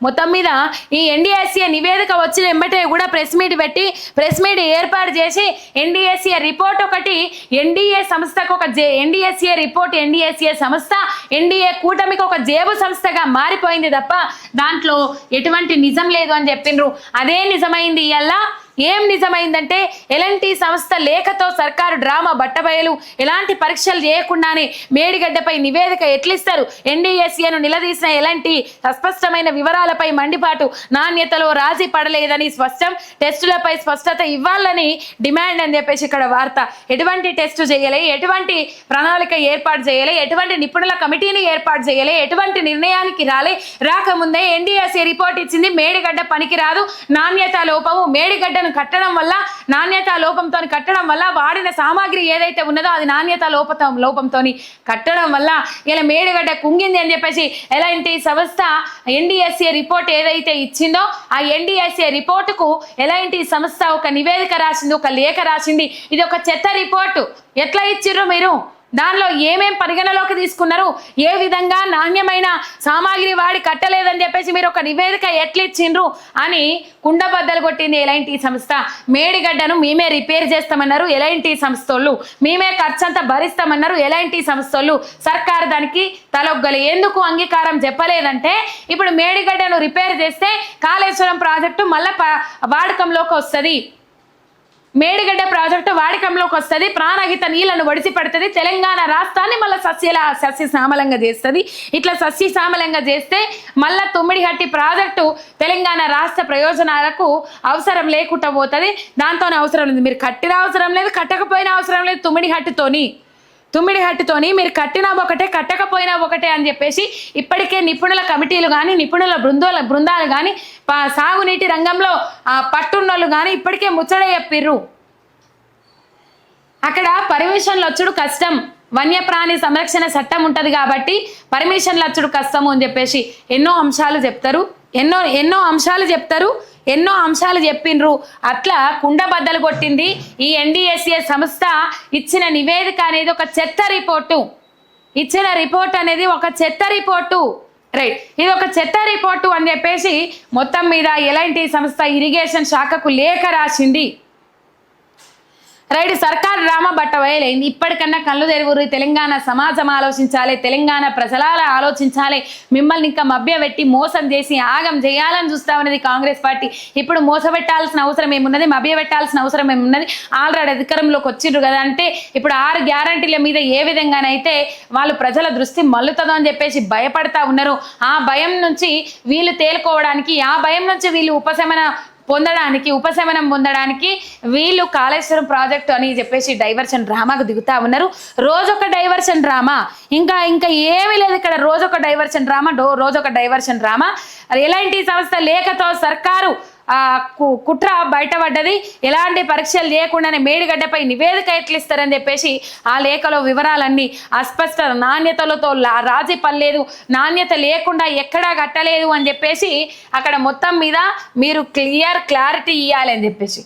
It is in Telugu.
మొత్తం మీద ఈ ఎన్డీఎస్ఏ నివేదిక వచ్చిన వెంబటే కూడా ప్రెస్ మీట్ పెట్టి ప్రెస్ మీట్ ఏర్పాటు చేసి ఎన్డీఎస్ఏ రిపోర్ట్ ఒకటి ఎన్డీఏ సంస్థకు ఒక జే ఎన్డీఎస్ఏ రిపోర్ట్ ఎన్డీఎస్ఏ సంస్థ ఎన్డీఏ కూటమికి ఒక జేబు సంస్థగా మారిపోయింది తప్ప దాంట్లో ఎటువంటి నిజం లేదు అని చెప్పిండ్రు అదే నిజమైంది ఇలా ఏం నిజమైందంటే ఎలాంటి సంస్థ లేఖతో సర్కారు డ్రామా బట్టబయలు ఎలాంటి పరీక్షలు చేయకుండానే మేడిగడ్డపై నివేదిక ఎట్లిస్తారు? ఎన్డీఎస్ఏను నిలదీసిన ఎలాంటి అస్పష్టమైన వివరాలపై మండిపాటు. నాణ్యతలో రాజీ పడలేదని స్పష్టం. టెస్టులపై స్పష్టత ఇవ్వాలని డిమాండ్ అని చెప్పేసి ఇక్కడ వార్త. ఎటువంటి టెస్టు చేయలే ఎటువంటి ప్రణాళిక ఏర్పాటు చేయలే ఎటువంటి నిపుణుల కమిటీని ఏర్పాటు చేయలే ఎటువంటి నిర్ణయానికి రాలే. రాకముందే ఎన్డీఎస్ఏ రిపోర్ట్ ఇచ్చింది మేడిగడ్డ పనికిరాదు. నాణ్యత లోపము మేడిగడ్డను కట్టడం వల్ల నాణ్యత లోపంతో కట్టడం వల్ల వాడిన సామాగ్రి ఏదైతే ఉన్నదో అది నాణ్యత లోపత లోపంతో కట్టడం వల్ల ఇలా మేడిగడ్డ కుంగింది అని చెప్పేసి ఎలాంటి సంస్థ ఎన్డీఎస్ఏ రిపోర్ట్ ఏదైతే ఇచ్చిందో ఆ ఎన్డీఎస్ఏ రిపోర్టుకు ఎలాంటి సంస్థ ఒక నివేదిక రాసింది ఒక లేఖ రాసింది ఇది ఒక చెత్త రిపోర్టు. ఎట్లా ఇచ్చిర్రు మీరు? దానిలో ఏమేం పరిగణలోకి తీసుకున్నారు? ఏ విధంగా నాణ్యమైన సామాగ్రి వాడి కట్టలేదని చెప్పేసి మీరు ఒక నివేదిక ఎట్లిచ్చిండ్రు అని కుండబద్దలు కొట్టింది ఎలాంటి సంస్థ. మేడిగడ్డను మేమే రిపేర్ చేస్తామన్నారు ఎలాంటి సంస్థలు మేమే ఖర్చంతా భరిస్తామన్నారు ఎలాంటి సంస్థలు సర్కారు దానికి తలొగ్గలు. ఎందుకు అంగీకారం చెప్పలేదంటే ఇప్పుడు మేడిగడ్డను రిపేర్ చేస్తే కాళేశ్వరం ప్రాజెక్టు మళ్ళా వాడకంలోకి వస్తుంది మేడిగడ్డ ప్రాజెక్టు వాడకంలోకి వస్తుంది. ప్రాణహిత నీళ్ళను ఒడిసి పడుతుంది. తెలంగాణ రాష్ట్రాన్ని మళ్ళీ సస్యల సస్యశ్యామలంగా చేస్తుంది. ఇట్లా సస్యశ్యామలంగా చేస్తే మళ్ళా తుమ్మిడిహట్టి ప్రాజెక్టు తెలంగాణ రాష్ట్ర ప్రయోజనాలకు అవసరం లేకుండా పోతుంది. దాంతోనే అవసరం లేదు. మీరు కట్టిన అవసరం లేదు కట్టకపోయిన అవసరం లేదు తుమ్మిడిహట్టితోని. తుమ్మిడి హట్టుతోని మీరు కట్టినా ఒకటే కట్టకపోయినా ఒకటే అని చెప్పేసి ఇప్పటికే నిపుణుల కమిటీలు కానీ నిపుణుల బృందాల బృందాలు కానీ సాగునీటి రంగంలో పట్టున్నోళ్ళు కానీ ఇప్పటికే ముచ్చట చెప్పిర్రు. అక్కడ పర్మిషన్లు వచ్చుడు కష్టం. వన్యప్రాణి సంరక్షణ చట్టం ఉంటుంది కాబట్టి పర్మిషన్లు వచ్చుడు కష్టము అని చెప్పేసి ఎన్నో అంశాలు చెప్తారు. ఎన్నో ఎన్నో అంశాలు చెప్తారు. ఎన్నో అంశాలు చెప్పిండ్రు అట్లా కుండబద్దలు కొట్టింది. ఈ ఎన్డీఎస్ఏ సంస్థ ఇచ్చిన నివేదిక అనేది ఒక చెత్త రిపోర్టు. ఇచ్చిన రిపోర్ట్ అనేది ఒక చెత్త రిపోర్టు. రైట్. ఇది ఒక చెత్త రిపోర్టు అని చెప్పేసి మొత్తం మీద ఎలాంటి సంస్థ ఇరిగేషన్ శాఖకు లేఖ రాసింది. రైట్ సర్కార్ డ్రామా బట్ట వేయలేంది. ఇప్పటికన్నా కళ్ళు తెరువురు తెలంగాణ సమాజం ఆలోచించాలి తెలంగాణ ప్రజలాల ఆలోచించాలి. మిమ్మల్ని ఇంకా మభ్యపెట్టి మోసం చేసి ఆగం చేయాలని చూస్తామనేది కాంగ్రెస్ పార్టీ. ఇప్పుడు మోసపెట్టాల్సిన అవసరం ఏమున్నది? మభ్యపెట్టాల్సిన అవసరం ఏమున్నది? ఆల్రెడీ అధికారంలోకి వచ్చిండ్రు కదా. అంటే ఇప్పుడు ఆరు గ్యారంటీల మీద ఏ విధంగానైతే వాళ్ళు ప్రజల దృష్టి మల్లుతుందో అని చెప్పేసి భయపడతా ఉన్నారు. ఆ భయం నుంచి వీళ్ళు తేలుకోవడానికి ఆ భయం నుంచి వీళ్ళు ఉపశమన పొందడానికి ఉపశమనం పొందడానికి వీళ్ళు కాళేశ్వరం ప్రాజెక్టు అని చెప్పేసి డైవర్షన్ డ్రామాకు దిగుతా ఉన్నారు. రోజొక డైవర్షన్ డ్రామా. ఇంకా ఇంకా ఏమీ లేదు ఇక్కడ. రోజొక డైవర్షన్ డ్రామా. డో రోజొక డైవర్షన్ డ్రామా. అది ఎలాంటి సంస్థ లేఖతో సర్కారు కుట్ర బయటపడ్డది. ఎలాంటి పరీక్షలు చేయకుండానే మేడిగడ్డపై నివేదిక ఎట్లిస్తారని చెప్పేసి ఆ లేఖలో వివరాలన్నీ అస్పష్ట నాణ్యతలతో రాజీ పడలేదు. నాణ్యత లేకుండా ఎక్కడా కట్టలేదు అని చెప్పేసి అక్కడ మొత్తం మీద మీరు క్లియర్ క్లారిటీ ఇవ్వాలి అని చెప్పేసి.